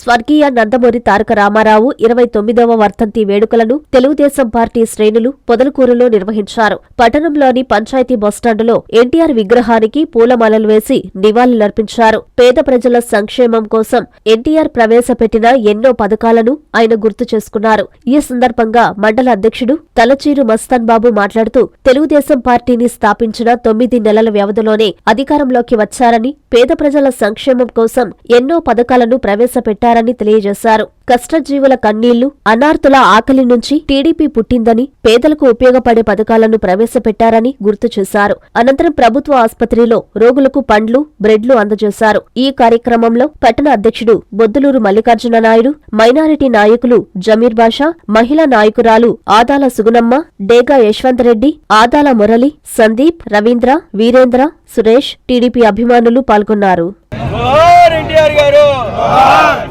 స్వర్గీయ నందమూరి తారక రామారావు ఇరవై తొమ్మిదవ వర్ధంతి వేడుకలను తెలుగుదేశం పార్టీ శ్రేణులు పొదలకూరులో నిర్వహించారు. పట్టణంలోని పంచాయతీ బస్టాండులో ఎన్టీఆర్ విగ్రహానికి పూలమాలలు వేసి నివాళులర్పించారు. పేద ప్రజల సంక్షేమం కోసం ఎన్టీఆర్ ప్రవేశపెట్టిన ఎన్నో పథకాలను ఆయన గుర్తు చేసుకున్నారు. ఈ సందర్భంగా మండల అధ్యక్షుడు తలచీరు మస్తాన్ బాబు మాట్లాడుతూ తెలుగుదేశం పార్టీని స్థాపించిన తొమ్మిది నెలల వ్యవధిలోనే అధికారంలోకి వచ్చారని పేద ప్రజల సంక్షేమం కోసం ఎన్నో పథకాలను ప్రవేశపెట్టారు చేశారని తెలియజేశారు. కష్టజీవుల కన్నీళ్ళు అనార్థుల ఆకలి నుంచి టీడీపీ పుట్టిందని పేదలకు ఉపయోగపడే పథకాలను ప్రవేశపెట్టారని గుర్తు చేశారు. అనంతరం ప్రభుత్వ ఆసుపత్రిలో రోగులకు పండ్లు బ్రెడ్లు అందజేశారు. ఈ కార్యక్రమంలో పట్టణ అధ్యక్షుడు బొద్దులూరు మల్లికార్జున నాయుడు మైనారిటీ నాయకులు జమీర్ బాషా మహిళా నాయకురాలు ఆదాల సుగుణమ్మ డేగా యశ్వంత్ రెడ్డి ఆదాల మురళి సందీప్ రవీంద్ర వీరేంద్ర సురేష్ టీడీపీ అభిమానులు పాల్గొన్నారు జోహార్ ఎన్టీఆర్ గారు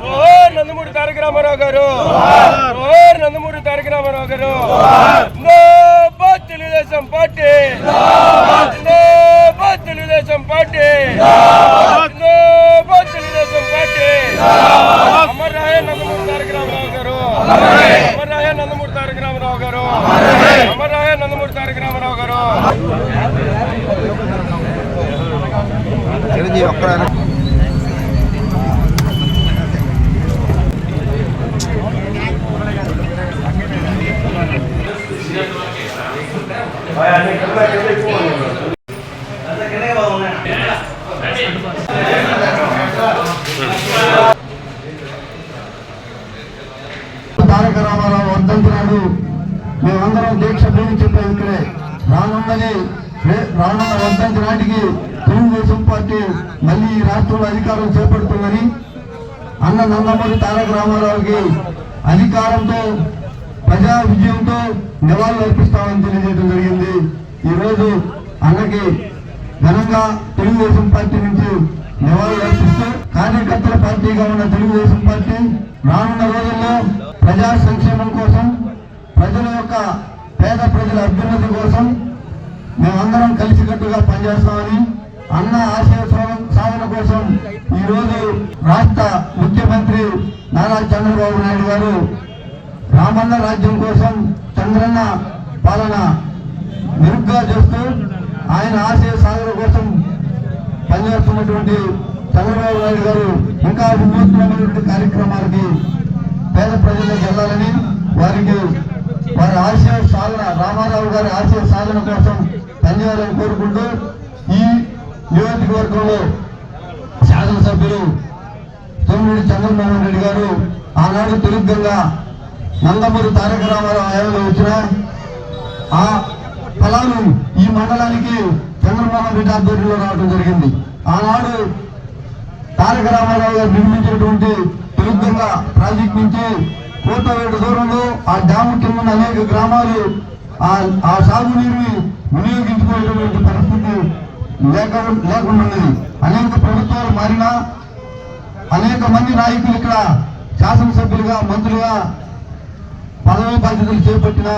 జోహార్ నందమూరి తారక రామారావు గారు. Nandamuri Taraka Ramarao garu. Telugu Desam party. Telugu Desam party. Telugu Desam party. Amar రాయ నందమూరి తారక రామారావు గారు అమర్ రాయ నందమూరి తారక రామారావు గారు అమర్ రాయ నందమూరి తారక రామారావు గారు చిరంజీవి ఒక్కడైనా తారక రామారావు వర్ధంతి మేమందరం దీక్ష భూమి చెప్పేది ఇక్కడే రానున్నది రానున్న వర్ధంతి నాటికి తెలుగుదేశం పార్టీ మళ్ళీ ఈ రాష్ట్రంలో అధికారం చేపడుతుందని అన్న నందమూరి తారక రామారావుకి అధికారంతో ప్రజా విజయంతో నివాళులు అర్పిస్తామని తెలియజేయడం జరిగింది. ఈ రోజు అన్నకి ఘనంగా తెలుగుదేశం పార్టీ నుంచి నివాళులు అర్పిస్తూ కార్యకర్తల పార్టీగా ఉన్న తెలుగుదేశం పార్టీ రానున్న రోజుల్లో ప్రజా సంక్షేమం కోసం ప్రజల యొక్క పేద ప్రజల అభ్యున్నతి కోసం మేమందరం కలిసికట్టుగా పనిచేస్తామని అన్న ఆశయ సాధన- కోసం ఈరోజు రాష్ట్ర ముఖ్యమంత్రి నారా చంద్రబాబు నాయుడు గారు రామన్న రాజ్యం కోసం చంద్రన్న పాలన మెరుగ్గా చేస్తూ ఆయన ఆశయ సాధన కోసం పనిచేస్తున్నటువంటి చంద్రబాబు నాయుడు గారు ఇంకా వినూత్నమైనటువంటి కార్యక్రమాలకి పేద ప్రజలకు వెళ్ళాలని వారికి వారి ఆశయ సాధన రామారావు గారి ఆశయ సాధన కోసం పనిచేయాలని కోరుకుంటూ ఈ నియోజకవర్గంలో శాసనసభ్యులు తొమ్మిది చంద్రమోహన్ రెడ్డి గారు ఆనాడు తెలుగుగా నందమూరి తారక రామారావు హయాంలో వచ్చిన ఆ ఫలాలు ఈ మండలానికి నిర్మాణం రెడ్డి రావడం జరిగింది. ఆనాడు తారక రామారావు గారు నిర్మించినటువంటి తెలుగుగంగ ప్రాజెక్ట్ నుంచి కోటవేడు దూరంలో ఆ డ్యాము కింద ఉన్న అనేక గ్రామాలు ఆ సాగునీరుని వినియోగించుకునేటువంటి పరిస్థితి లేక లేకుండా అనేక ప్రభుత్వాలు మారినా అనేక మంది నాయకులు ఇక్కడ శాసనసభ్యులుగా మంత్రులుగా పదవి బాధ్యతలు చేపట్టిన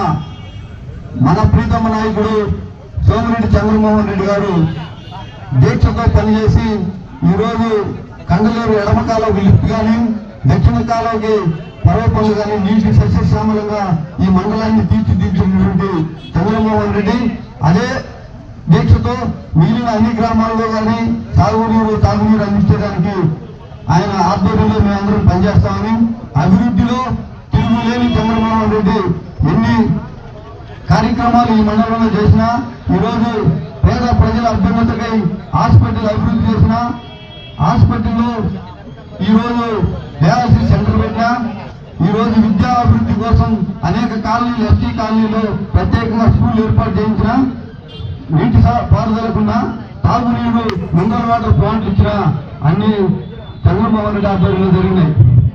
మన ప్రీతమ నాయకుడు సోమిరెడ్డి చంద్రమోహన్ రెడ్డి గారు దీక్షతో పనిచేసి ఈరోజు కండలేరు ఎడమ కాలువకి లిఫ్ట్ కానీ దక్షిణ కాలువకి పర్వపల్లి కానీ నీటి సస్యశ్యామలంగా ఈ మండలాన్ని తీర్చిదిద్దినటువంటి చంద్రమోహన్ రెడ్డి అదే దీక్షతో మిగిలిన అన్ని గ్రామాల్లో కానీ సాగునీరు తాగునీరు అందించడానికి ఆయన ఆధ్వర్యంలో మేమందరం పనిచేస్తామని కార్యక్రమాలు ఈ మండలంలో చేసిన ఈరోజు పేద ప్రజల అభ్యున్నతకై హాస్పిటల్ అభివృద్ధి చేసిన హాస్పిటల్లో ఈరోజు డయాలసిస్ సెంటర్ పెట్టినా ఈరోజు విద్యా అభివృద్ధి కోసం అనేక కాలనీలు ఎస్టీ కాలనీలో ప్రత్యేకంగా స్కూల్ ఏర్పాటు చేయించిన నీటి సా- పారుదలకున్న తాగునీరు మినరల్ వాటర్ ప్లాంట్లు ఇచ్చిన అన్ని చంద్రబాబు రెడ్డి ఆధ్వర్యంలో జరిగినాయి.